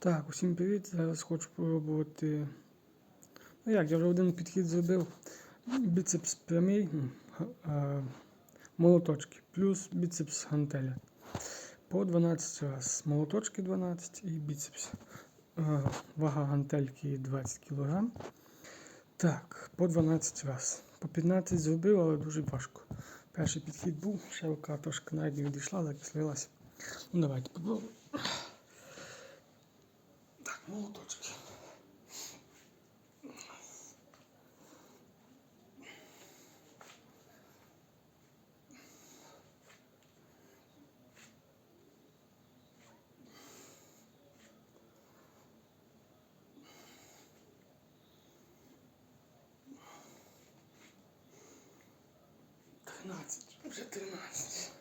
Так, усім привіт. Зараз хочу спробувати. Ну як, я вже один підхід зробив. Біцепс прямий, а, молоточки, плюс біцепс гантеля. По 12 раз. Молоточки 12 і біцепс. Вага гантельки 20 кг. Так, по 12 раз. По 15 зробив, але дуже важко. Перший підхід був, ще рука трошки навіть не відійшла, закислилася. Ну давайте попробуємо. Молоточки. Тринадцать, уже тринадцать.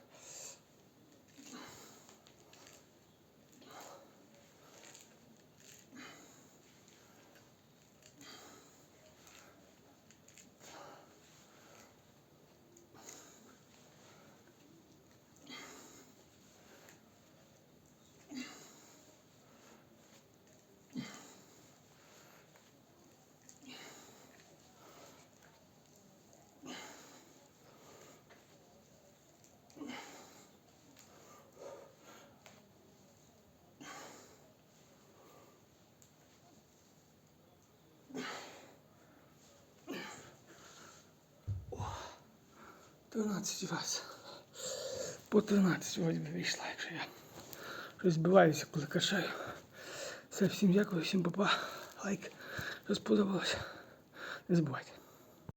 13 раз. По 13 сьогодні вийшла, якщо я щось збиваюся, коли кашаю. Все, всім дякую, всім папа. Лайк, що сподобалось. Не забувайте.